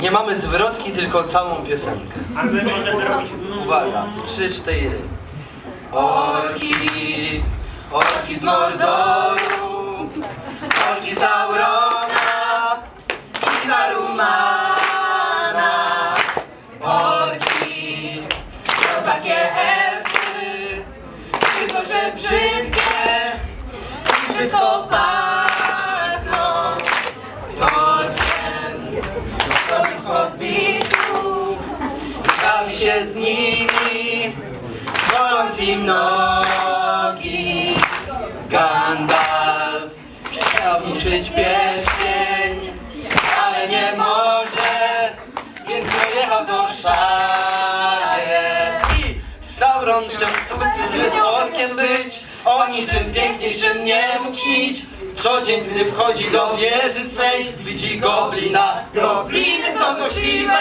Nie mamy zwrotki, tylko całą piosenkę. A my możemy robić. Uwaga, trzy, cztery. Orki, orki z Mordoru, orki Saurona i Zarumana. Orki to takie elfy, tylko że brzydkie i brzydko. Się z nimi, boląc im nogi. Gandalf chciał niszczyć pierścień, ale nie może, więc pojechał do Shire. I Sauron chciał żeby orkiem być, o niczym piękniejszym nie śnić. Co dzień, gdy wchodzi do wieży swej, widzi goblina. Gobliny są złośliwe,